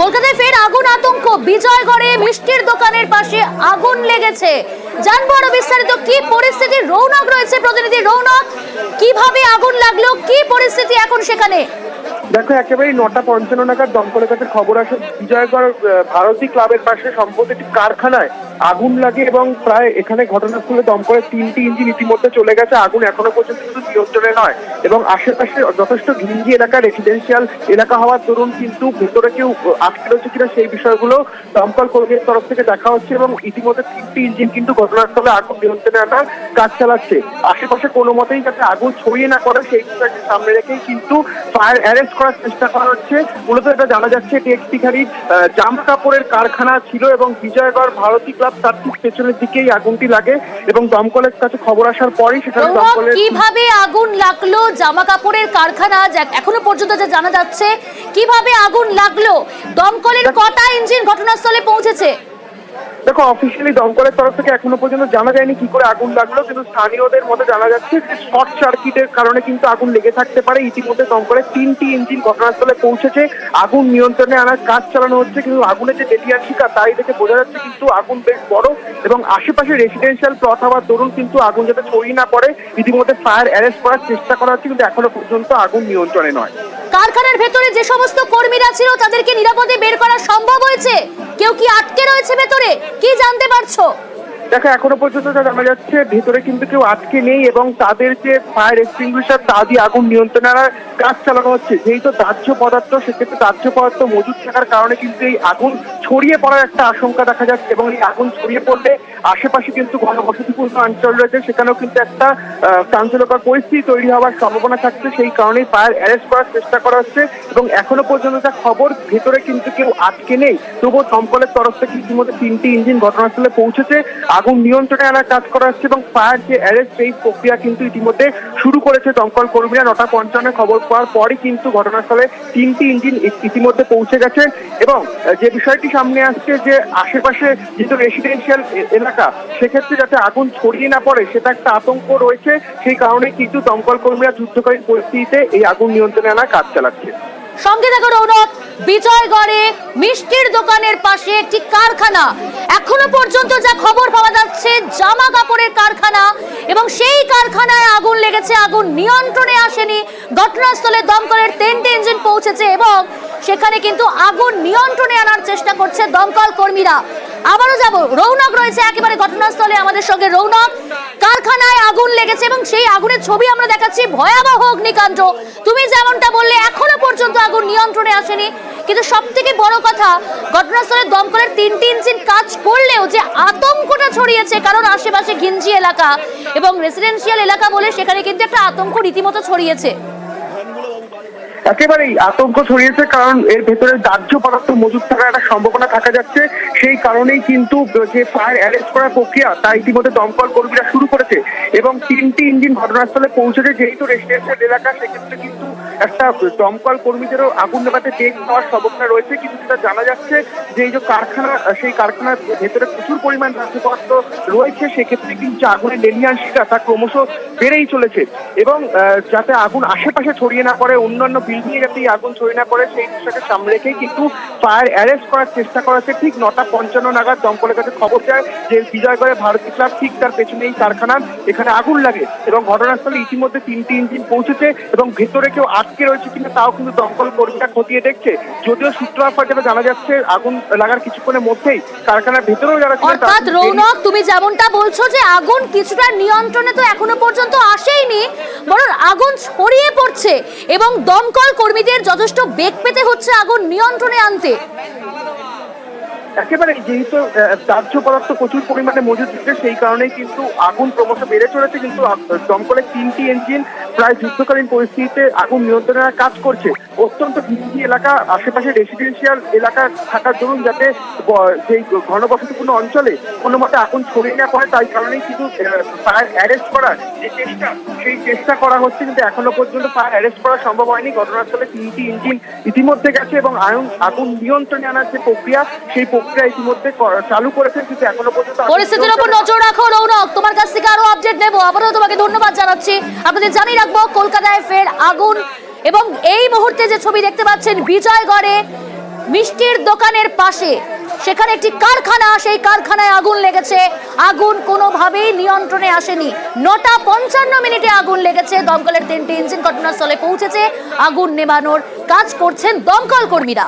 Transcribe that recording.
কলকাতায় ফের আগুন আতঙ্ক। বিজয়গড়ে মিষ্টির দোকানের পাশে আগুন লেগেছে। জানব আরও বিস্তারিত, কি পরিস্থিতি? রৌনক রয়েছে প্রতিনিধি। রৌনক, কীভাবে আগুন লাগল? কি পরিস্থিতি এখন সেখানে? দেখো একেবারে নটা পঞ্চান্ন নাগাদ দমকলের কাছে খবর আসে। বিজয়গড় ভারতী ক্লাবের পাশে সম্প্রতি একটি কারখানায় আগুন লাগে এবং প্রায় এখানে ঘটনাস্থলে দমকলের তিনটি ইঞ্জিন ইতিমধ্যে চলে গেছে। আগুন এখনও পর্যন্ত কিন্তু নিয়ন্ত্রণে নয় এবং আশেপাশে যথেষ্ট ঘিঞ্জি এলাকা রেসিডেন্সিয়াল এলাকা হওয়ার দরুন কিন্তু ভেতরে কেউ আটকে রয়েছে কিনা সেই বিষয়গুলো দমকল কর্মীর তরফ থেকে দেখা হচ্ছে এবং ইতিমধ্যে তিনটি ইঞ্জিন কিন্তু ঘটনাস্থলে আগুন নিয়ন্ত্রণে আনার কাজ চালাচ্ছে। আশেপাশে কোনো মতেই যাতে আগুন ছড়িয়ে না করে সেই বিষয়টি সামনে রেখেই কিন্তু ফায়ার অ্যারেস্ট করার চেষ্টা করা হচ্ছে। মূলত এটা জানা যাচ্ছে একটিখানি আহ, জামা কাপড়ের কারখানা ছিল এবং বিজয়গড় ভারতী ক্লাব তার ঠিক পেছনের দিকেই আগুনটি লাগে এবং দমকলের কাছে খবর আসার পরই সেখানে দমকলের কীভাবে আগুন লাগল? জামা কাপড়ের কারখানা যা- এখনও পর্যন্ত যা জানা যাচ্ছে কীভাবে আগুন লাগল? দমকলের কটা ইঞ্জিন ঘটনাস্থলে পৌঁছেছে? দেখো অফিসিয়ালি দমকলের তরফ থেকে এখনও পর্যন্ত জানা যায়নি কি করে আগুন লাগল, কিন্তু স্থানীয়দের মতে জানা যাচ্ছে যে শর্ট সার্কিটের কারণে কিন্তু আগুন লেগে থাকতে পারে। ইতিমধ্যে দমকলের তিনটি ইঞ্জিন ঘটনাস্থলে পৌঁছেছে। আগুন নিয়ন্ত্রণে আনার কাজ চালানো হচ্ছে, কিন্তু আগুনের যে শিকা তাই দেখে বোঝা যাচ্ছে কিন্তু আগুন বেশ বড় এবং আশেপাশে রেসিডেন্সিয়াল প্লট হওয়ার দরুন কিন্তু আগুন যাতে ছড়িয়ে না পড়ে। ইতিমধ্যে ফায়ার অ্যারেস্ট করার চেষ্টা করা হচ্ছে, কিন্তু এখনও পর্যন্ত আগুন নিয়ন্ত্রণে নয়। কারখানার ভেতরে যে সমস্ত কর্মীরা ছিল, তাদেরকে নিরাপদে বের করা সম্ভব হয়েছে? কেউ কি আটকে রয়েছে ভেতরে? কি জানতে পারছ? দেখো, এখনও পর্যন্ত যা জানা যাচ্ছে, ভেতরে কিন্তু কেউ আটকে নেই এবং তাদের যে ফায়ার এক্সটিংগুইশার তা দিয়ে আগুন নিয়ন্ত্রণে আনার কাজ চালানো হচ্ছে। যেহেতু দাহ্য পদার্থ, সেক্ষেত্রে দাহ্য পদার্থ মজুদ থাকার কারণে কিন্তু এই আগুন ছড়িয়ে পড়ার একটা আশঙ্কা দেখা যাচ্ছে এবং এই আগুন ছড়িয়ে পড়লে আশেপাশে কিন্তু ঘনবসতিপূর্ণ অঞ্চল রয়েছে, সেখানেও কিন্তু একটা চাঞ্চল্যকর পরিস্থিতি তৈরি হওয়ার সম্ভাবনা থাকছে। সেই কারণেই ফায়ার অ্যারেস্ট করার চেষ্টা করা হচ্ছে এবং এখনও পর্যন্ত যা খবর, ভেতরে কিন্তু কেউ আটকে নেই। তবুও দমকলের তরফ থেকে ইতিমধ্যে তিনটি ইঞ্জিন ঘটনাস্থলে পৌঁছেছে। আগুন নিয়ন্ত্রণে আনার কাজ করা হচ্ছে এবং ফায়ার যে অ্যারেস্ট, সেই প্রক্রিয়া কিন্তু ইতিমধ্যে শুরু করেছে দমকল কর্মীরা। নটা পঞ্চান্ন খবর পাওয়ার পরই কিন্তু ঘটনাস্থলে তিনটি ইঞ্জিন ইতিমধ্যে পৌঁছে গেছে এবং যে বিষয়টি সামনে আসছে যে আশেপাশে যেহেতু রেসিডেন্সিয়াল এলাকা, সেক্ষেত্রে যাতে আগুন ছড়িয়ে না পড়ে, সেটা একটা আতঙ্ক রয়েছে। সেই কারণে কিন্তু দমকল কর্মীরা যুদ্ধকালীন পরিস্থিতিতে এই আগুন নিয়ন্ত্রণে আনার কাজ চালাচ্ছে। সঙ্গে দেখো রৌনক, বিজয়গড়ে মিষ্টির দোকানের পাশে একটি কারখানা। এখনও পর্যন্ত যা খবর পাওয়া যাচ্ছে, জামা কাপড়ের কারখানা, এবং সেই কারখানায় আগুন লেগেছে। আগুন নিয়ন্ত্রণে আসেনি। ঘটনাস্থলে দমকলের তিনটে ইঞ্জিন পৌঁছেছে, এবং সেখানে কিন্তু আগুন নিয়ন্ত্রণে আনার চেষ্টা করছে দমকল কর্মীরা। আবারও যাব, রৌনক রয়েছে একেবারে ঘটনাস্থলে আমাদের সঙ্গে। রৌনক, কারখানায় আগুন লেগেছে এবং সেই আগুনের ছবি আমরা দেখাচ্ছি। ভয়াবহ অগ্নিকাণ্ড। তুমি যেমনটা বললে, এখনও পর্যন্ত আগুন নিয়ন্ত্রণে আসেনি। কিন্তু সব থেকে বড় কথা, ঘটনাস্থলে দমকলের তিনটি ইঞ্জিন কাজ করলেও যে আতঙ্কটা ছড়িয়েছে কারণ আশেপাশে ঘিঞ্জি এলাকা এবং রেসিডেন্সিয়াল এলাকা বলে সেখানে কিন্তু একটা আতঙ্ক রীতিমতো ছড়িয়েছে। একেবারেই আতঙ্ক ছড়িয়েছে, কারণ এর ভেতরে দাহ্য পদার্থ মজুদ থাকার একটা সম্ভাবনা থাকা যাচ্ছে। সেই কারণেই কিন্তু যে ফায়ার অ্যারেস্ট করার প্রক্রিয়া, তা ইতিমধ্যে দমকল কর্মীরা শুরু করেছে এবং তিনটি ইঞ্জিন ঘটনাস্থলে পৌঁছেছে। যেহেতু রেসিডেন্সিয়াল এলাকা, সেক্ষেত্রে কিন্তু একটা দমকল কর্মীদেরও আগুন নেভাতে টেক পাওয়ার সম্ভাবনা রয়েছে। কিন্তু সেটা জানা যাচ্ছে যে এই যে কারখানা, সেই কারখানার ভেতরে প্রচুর পরিমাণ দাহ্য পদার্থ রয়েছে। সেক্ষেত্রে কিন্তু আগুনের লেলিয়ান শিকা তা ক্রমশ বেড়েই চলেছে এবং যাতে আগুন আশেপাশে ছড়িয়ে না পড়ে, অন্যান্য বিল্ডিং এ যাতে আগুন ছড়িয়ে না পড়ে সেই বিষয়কে সামনে রেখেই কিন্তু ফায়ার অ্যারেস্ট করার চেষ্টা করা হচ্ছে ঠিক নটা পঞ্চান্ন নাগাদ দমকলের কাছে খবর যায় যে বিজয়গড়ে ভারতী ক্লাব ঠিক তার পেছনে এই কারখানা এখানে আগুন লাগে এবং ঘটনাস্থলে ইতিমধ্যে তিনটি ইঞ্জিন পৌঁছেছে এবং ভেতরে কেউ আটকে রয়েছে কিনা তাও কিন্তু দমকল কর্মীরা খতিয়ে দেখছে। যদিও সূত্র যেটা জানা যাচ্ছে আগুন লাগার কিছুক্ষণের মধ্যেই কারখানার ভেতরেও যারা অর্থাৎ রৌনক তুমি যেমনটা বলছো যে আগুন কিছুটা নিয়ন্ত্রণে তো এখনও পর্যন্ত বরং আগুন ছড়িয়ে পড়ছে এবং দমকল কর্মীদের যথেষ্ট বেগ পেতে হচ্ছে আগুন নিয়ন্ত্রণে আনতে। একেবারে যেহেতু দাহ্য পদার্থ প্রচুর পরিমাণে মজুদ থাকে সেই কারণে কিন্তু আগুন ক্রমশ বেড়ে চলেছে, কিন্তু দমকলের তিনটি ইঞ্জিন প্রায় যুদ্ধকালীন পরিস্থিতিতে আগুন নিয়ন্ত্রণের কাজ করছে। অত্যন্ত ভিঞ্জি এলাকা আশেপাশে রেসিডেন্সিয়াল এলাকা থাকার দরুন যাতে সেই ঘনবসতিপূর্ণ অঞ্চলে কোনো মতে আগুন ছড়িয়ে না পড়ে তাই কারণেই কিন্তু ফায়ার অ্যারেস্ট করার যে চেষ্টা সেই চেষ্টা করা হচ্ছে কিন্তু এখনও পর্যন্ত ফায়ার অ্যারেস্ট করা সম্ভব হয়নি। ঘটনাস্থলে তিনটি ইঞ্জিন ইতিমধ্যে গেছে এবং আয়ন আগুন নিয়ন্ত্রণে আনার যে প্রক্রিয়া সেই প্রক্রিয়া ইতিমধ্যে চালু করেছে কিন্তু এখনও পর্যন্ত পরিস্থিতির উপর নজর রাখো রৌনক। তোমার কাছ থেকে আরও আপডেট নেব। আবারও তোমাকে ধন্যবাদ জানাচ্ছি। আপনাদের জানিয়ে রাখব। কলকাতায় ফের আগুন। এবং এই মুহূর্তে যে ছবি দেখতে পাচ্ছেন বিজয়গড়ে মিষ্টির দোকানের পাশে, সেখানে একটি কারখানা, সেই কারখানায় আগুন লেগেছে। আগুন কোনোভাবেই নিয়ন্ত্রণে আসেনি। নটা পঞ্চান্ন মিনিটে আগুন লেগেছে। দমকলের তিনটি ইঞ্জিন ঘটনাস্থলে পৌঁছেছে। আগুন নেভানোর কাজ করছেন দমকল কর্মীরা।